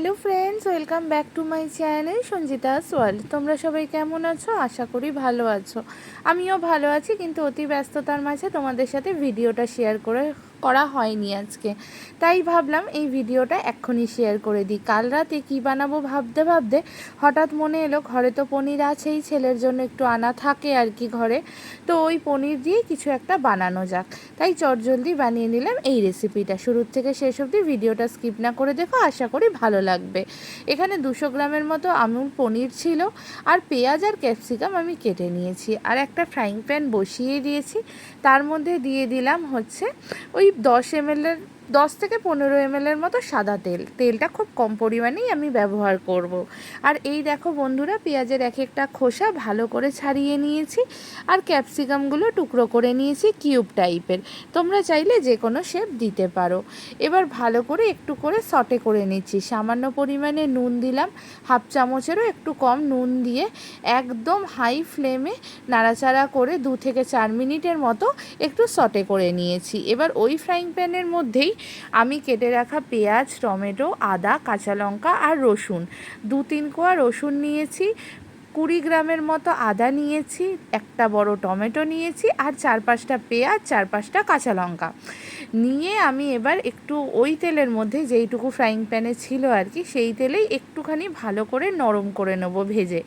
Hello friends, welcome back to my channel Sanjita world তোমরা সবাই কেমন আছো? আশা করি ভালো আছো। আমিও ভালো আছি, কিন্তু অতি ব্যস্ততার মাঝে তোমাদের সাথে ভিডিওটা শেয়ার করে করা হয়নি আজকে। তাই ভাবলাম এই ভিডিওটা এক্ষুনি শেয়ার করে দিই। কাল রাতে কী বানাবো ভাবতে ভাবতে হঠাৎ মনে এলো, ঘরে তো পনির আছেই, ছেলের জন্য একটু আনা থাকে আর কি ঘরে। তো ওই পনির দিয়ে কিছু একটা বানানো যাক। তাই চটজলদি বানিয়ে নিলাম এই রেসিপিটা শুরুর থেকে শেষ অবধি ভিডিওটা স্কিপ না করে দেখো, আশা করি ভালো লাগবে। এখানে দুশো গ্রামের মতো আমুল পনির ছিল আর পেঁয়াজ আর ক্যাপসিকাম আমি কেটে নিয়েছি। আর একটা ফ্রাইং প্যান বসিয়ে দিয়েছি। তার মধ্যে দিয়ে দিলাম হচ্ছে ওই দশ এম এমএলের দশ থেকে পনেরো এমএলের মতো সাদা তেল। তেলটা খুব কম পরিমাণেই আমি ব্যবহার করব। আর এই দেখো বন্ধুরা, পেঁয়াজের এক একটা খোসা ভালো করে ছাড়িয়ে নিয়েছি আর ক্যাপসিকামগুলো টুকরো করে নিয়েছি কিউব টাইপের তোমরা চাইলে যে কোনো শেপ দিতে পারো। এবার ভালো করে একটু করে সটে করে নিচ্ছি। সামান্য পরিমাণে নুন দিলাম। হাফ চামচেরও একটু কম নুন দিয়ে একদম হাই ফ্লেমে নাড়াচাড়া করে দু থেকে চার মিনিটের মতো একটু সটে করে নিয়েছি। এবার ওই ফ্রাইং প্যানের মধ্যেই আমি কেটে রাখা পেঁয়াজ, টমেটো, আদা, কাঁচা লঙ্কা আর রসুন। দু তিন কোয়া রসুন নিয়েছি, কুড়ি গ্রামের মতো আদা নিয়েছি, একটা বড় টমেটো নিয়েছি আর চার পাঁচটা পেঁয়াজ, চার পাঁচটা কাঁচা লঙ্কা। নিয়ে আমি এবার একটু ওই তেলের মধ্যে যেইটুকু ফ্রাইং প্যানে ছিল আর কি, সেই তেলেই একটুখানি ভালো করে নরম করে নেব ভেজে।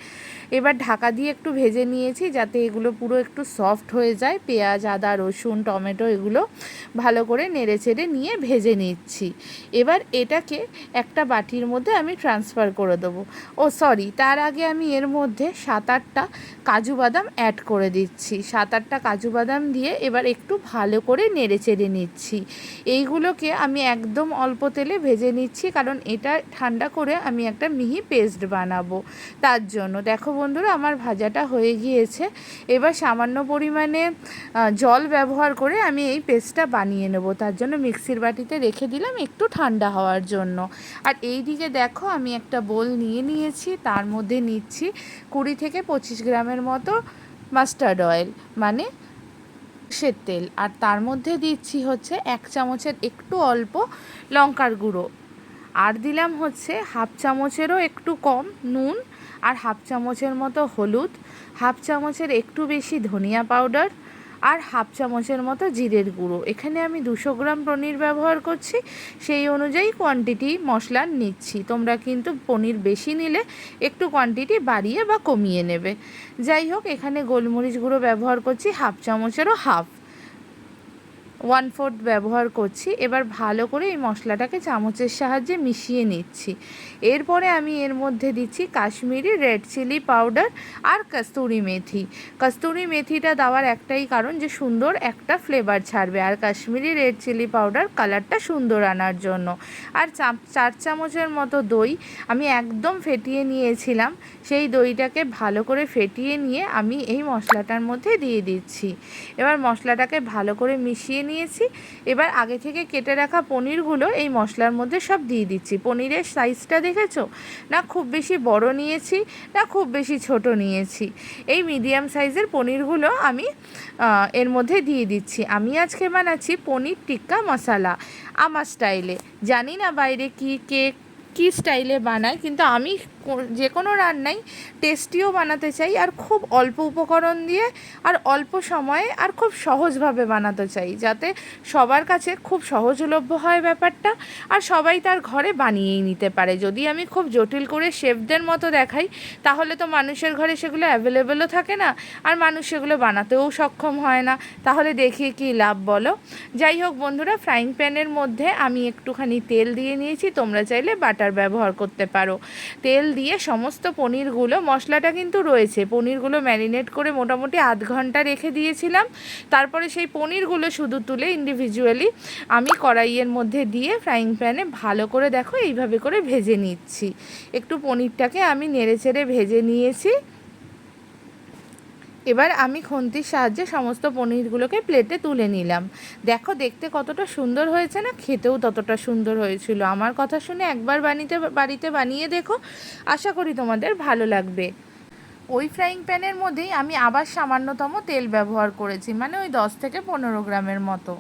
এবার ঢাকা দিয়ে একটু ভেজে নিয়েছি যাতে এগুলো পুরো একটু সফট হয়ে যায়। পেঁয়াজ, আদা, রসুন, টমেটো এগুলো ভালো করে নেড়ে চেড়ে নিয়ে ভেজে নিচ্ছি। এবার এটাকে একটা বাটির মধ্যে আমি ট্রান্সফার করে দেবো। ও সরি তার আগে আমি এর মধ্যে সাত আটটা কাজু বাদাম অ্যাড করে দিচ্ছি। সাত আটটা কাজু বাদাম দিয়ে এবার একটু ভালো করে নেড়ে চেড়ে নিচ্ছি। এইগুলোকে আমি একদম অল্প তেলে ভেজে নিচ্ছি, কারণ এটা ঠান্ডা করে আমি একটা মিহি পেস্ট বানাবো। তার জন্য দেখো বন্ধুরা, আমার ভাজাটা হয়ে গিয়েছে। এবার সামান্য পরিমাণে জল ব্যবহার করে আমি এই পেস্টটা বানিয়ে নেব। তার জন্য মিক্সির বাটিতে রেখে দিলাম একটু ঠান্ডা হওয়ার জন্য। আর এই দিকে দেখো, আমি একটা বোল নিয়ে নিয়েছি, তার মধ্যে নিচ্ছি কুড়ি থেকে পঁচিশ গ্রামের মতো মাস্টার্ড অয়েল। মানে সর্ষের তেল, আর তার মধ্যে দিচ্ছি হচ্ছে এক চামচের একটু অল্প লঙ্কার গুঁড়ো। আর দিলাম হচ্ছে হাফ চামচেরও একটু কম নুন, আর হাফ চামচের মতো হলুদ, হাফ চামচের একটু বেশি ধনিয়া পাউডার আর হাফ চামচের মতো জিরের গুঁড়ো। এখানে আমি দুশো গ্রাম পনির ব্যবহার করছি। সেই অনুযায়ী কোয়ান্টিটি মশলা নিচ্ছি। তোমরা কিন্তু পনির বেশি নিলে একটু কোয়ান্টিটি বাড়িয়ে বা কমিয়ে নেবে। যাই হোক, এখানে গোলমরিচ গুঁড়ো ব্যবহার করছি। হাফ চামচেরও হাফ। ওয়ান ফোর্থ ব্যবহার করছি। এবার ভালো করে এই মশলাটাকে চামচের সাহায্যে মিশিয়ে নিচ্ছি। এরপরে আমি এর মধ্যে দিচ্ছি কাশ্মীরি রেড চিলি পাউডার আর কস্তুরি মেথি। কস্তুরি মেথিটা দেওয়ার একটাই কারণ যে, সুন্দর একটা ফ্লেভার ছাড়বে। আর কাশ্মীরি রেড চিলি পাউডার কালারটা সুন্দর আনার জন্য। আর চার চামচের মতো দই আমি একদম ফেটিয়ে নিয়েছিলাম। সেই দইটাকে ভালো করে ফেটিয়ে নিয়ে আমি এই মশলাটার মধ্যে দিয়ে দিচ্ছি। এবার মশলাটাকে ভালো করে মিশিয়ে নিয়েছি। এবার আগে থেকে কেটে রাখা পনিরগুলো এই মশলার মধ্যে সব দিয়ে দিচ্ছি। পনিরের সাইজটা দেখেছ? না, খুব বেশি বড় নিয়েছি, না, খুব বেশি ছোট নিয়েছি। এই মিডিয়াম সাইজের পনিরগুলো আমি এর মধ্যে দিয়ে দিচ্ছি। আমি আজকে বানাচ্ছি পনির টিক্কা মশালা আমার স্টাইলে জানি না বাইরে কি, কে, কী স্টাইলে বানায়, কিন্তু আমি যে কোনো রান্নাই টেস্টিও বানাতে চাই আর খুব অল্প উপকরণ দিয়ে আর অল্প সময়ে আর খুব সহজভাবে বানাতে চাই। যাতে সবার কাছে খুব সহজলভ্য হয় ব্যাপারটা আর সবাই তার ঘরে বানিয়েই নিতে পারে। যদি আমি খুব জটিল করে শেফদের মতো দেখাই, তাহলে তো মানুষের ঘরে সেগুলো অ্যাভেলেবেলও থাকে না আর মানুষ সেগুলো বানাতেও সক্ষম হয় না। তাহলে দেখিয়ে কি লাভ বলো? যাই হোক বন্ধুরা, ফ্রাইং প্যানের মধ্যে আমি একটুখানি তেল দিয়ে নিয়েছি। তোমরা চাইলে বাটার ব্যবহার করতে পারো। তেল দিয়ে সমস্ত পনিরগুলো, মশলাটা কিন্তু রয়েছে। পনিরগুলো ম্যারিনেট করে মোটামুটি আধ ঘণ্টা রেখে দিয়েছিলাম। তারপরে সেই পনিরগুলো শুধু তুলে ইন্ডিভিজুয়ালি আমি কড়াইয়ের মধ্যে দিয়ে ফ্রাইং প্যানে ভালো করে দেখো এইভাবে করে ভেজে নিচ্ছি। একটু পনিরটাকে আমি নেড়ে চেড়ে ভেজে নিয়েছি। এবার আমি খুন্তির সাহায্যে সমস্ত পনিরগুলোকে প্লেটে তুলে নিলাম। দেখো, দেখতে কতটা সুন্দর হয়েছে না? খেতেও ততটা সুন্দর হয়েছিল। আমার কথা শুনে একবার বানিতে, বাড়িতে বানিয়ে দেখো। আশা করি তোমাদের ভালো লাগবে। ওই ফ্রাইং প্যানের মধ্যেই আমি আবার সামান্যতম তেল ব্যবহার করেছি মানে ওই দশ থেকে পনেরো গ্রামের মতো।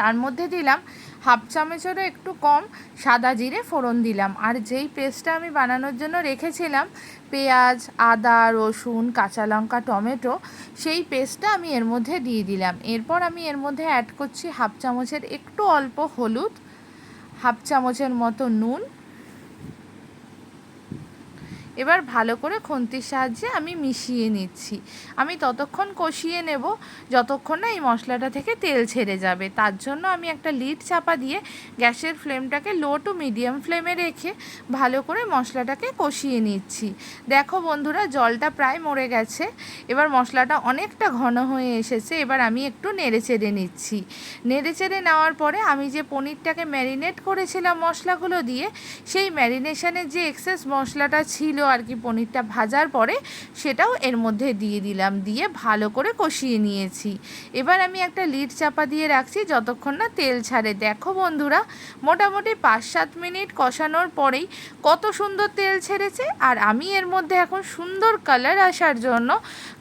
তার মধ্যে দিলাম হাফ চামচেরও একটু কম সাদা জিরে ফোড়ন দিলাম। আর যেই পেস্টটা আমি বানানোর জন্য রেখেছিলাম, পেঁয়াজ, আদা, রসুন, কাঁচা লঙ্কা, টমেটো, সেই পেস্টটা আমি এর মধ্যে দিয়ে দিলাম। এরপর আমি এর মধ্যে অ্যাড করছি হাফ চামচের একটু অল্প হলুদ, হাফ চামচের মতো নুন এবার ভালো করে খুন্তির সাহায্যে আমি মিশিয়ে নিচ্ছি। আমি ততক্ষণ কষিয়ে নেব যতক্ষণ না এই মশলাটা থেকে তেল ছেড়ে যাবে। তার জন্য আমি একটা লিড চাপা দিয়ে গ্যাসের ফ্লেমটাকে লো টু মিডিয়াম ফ্লেমে রেখে ভালো করে মশলাটাকে কষিয়ে নিচ্ছি। দেখো বন্ধুরা, জলটা প্রায় মরে গেছে। এবার মশলাটা অনেকটা ঘন হয়ে এসেছে। এবার আমি একটু নেড়ে চেড়ে নিচ্ছি। নেড়ে চেড়ে নেওয়ার পরে আমি যে পনিরটাকে ম্যারিনেট করেছিলাম মশলাগুলো দিয়ে, সেই ম্যারিনেশনের যে এক্সেস মশলাটা ছিল আর কি পনিরটা ভাজার পরে সেটাও এর মধ্যে দিয়ে দিলাম, দিয়ে ভালো করে কষিয়ে নিয়েছি। এবার আমি একটা লিড চাপা দিয়ে রাখছি যতক্ষণ না তেল ছাড়ে। দেখো বন্ধুরা, মোটামুটি পাঁচ সাত মিনিট কষানোর পরেই কত সুন্দর তেল ছেড়েছে, আর আমি এর মধ্যে এখন সুন্দর কালার আসার জন্য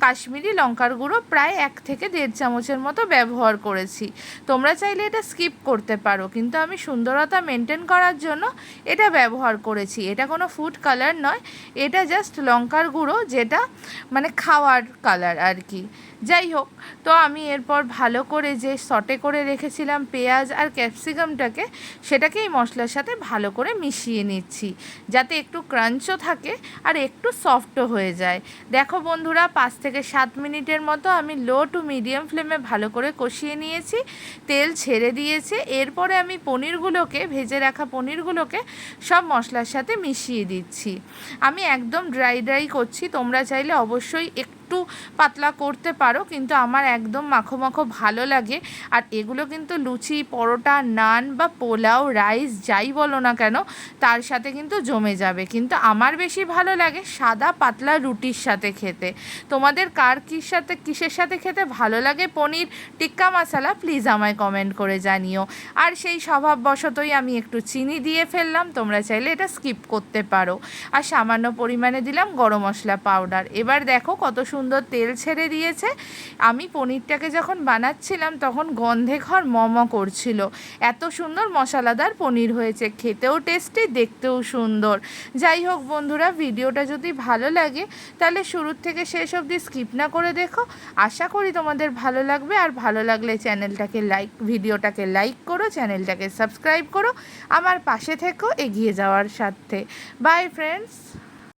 কাশ্মীরি লঙ্কার গুঁড়ো প্রায় এক থেকে দেড় চামচের মতো ব্যবহার করেছি। তোমরা চাইলে এটা স্কিপ করতে পারো, কিন্তু আমি সুন্দরতা মেনটেন করার জন্য এটা ব্যবহার করেছি। এটা কোনো ফুড কালার নয়, এটা জাস্ট লঙ্কার গুঁড়ো যেটা মানে খাওয়ার কালার আর কি। যাই হোক, তো আমি এরপর ভালো করে যে সটে করে রেখেছিলাম পেঁয়াজ আর ক্যাপসিকামটাকে সেটাকে এই মশলার সাথে ভালো করে মিশিয়ে নিচ্ছি, যাতে একটু ক্রাঞ্চও থাকে আর একটু সফটও হয়ে যায়। দেখো বন্ধুরা, পাঁচ থেকে সাত মিনিটের মতো আমি লো টু মিডিয়াম ফ্লেমে ভালো করে কষিয়ে নিয়েছি, তেল ছেড়ে দিয়েছে, এরপরে আমি পনিরগুলোকে, ভেজে রাখা পনিরগুলোকে সব মশলার সাথে মিশিয়ে দিচ্ছি। আমি একদম ড্রাই ড্রাই করছি, তোমরা চাইলে অবশ্যই একটু পাতলা করতে পারো, কিন্তু আমার একদম মাখো মাখো ভালো লাগে। আর এগুলো কিন্তু লুচি, পরোটা, নান বা পোলাও, রাইস, যাই বলো না কেন, তার সাথে কিন্তু জমে যাবে। কিন্তু আমার বেশি ভালো লাগে সাদা পাতলা রুটির সাথে খেতে। তোমাদের কার কির সাথে, কিসের সাথে খেতে ভালো লাগে? পনির, টিক্কা মশালা প্লিজ আমায় কমেন্ট করে জানিও। আর সেই স্বভাববশতই আমি একটু চিনি দিয়ে ফেললাম, তোমরা চাইলে এটা স্কিপ করতে পারো। আর সামান্য পরিমাণে দিলাম গরম মশলা পাউডার এবার দেখো কত সুন্দর তেল ছেড়ে দিয়েছে। আমি পনিরটাকে যখন বানাচ্ছিলাম, তখন গন্ধে ঘর মম করছিল। এত সুন্দর মশলাদার পনির হয়েছে। খেতেও টেস্টি, দেখতেও সুন্দর। যাই হোক বন্ধুরা, ভিডিওটা যদি ভালো লাগে, তাহলে শুরুর থেকে শেষ অবধি স্কিপ না করে দেখো। আশা করি তোমাদের ভালো লাগবে। আর ভালো লাগলে চ্যানেলটাকে লাইক, ভিডিওটাকে লাইক করো, চ্যানেলটাকে সাবস্ক্রাইব করো। আমার পাশে থেকো, এগিয়ে যাওয়ার সাথে বাই ফ্রেন্ডস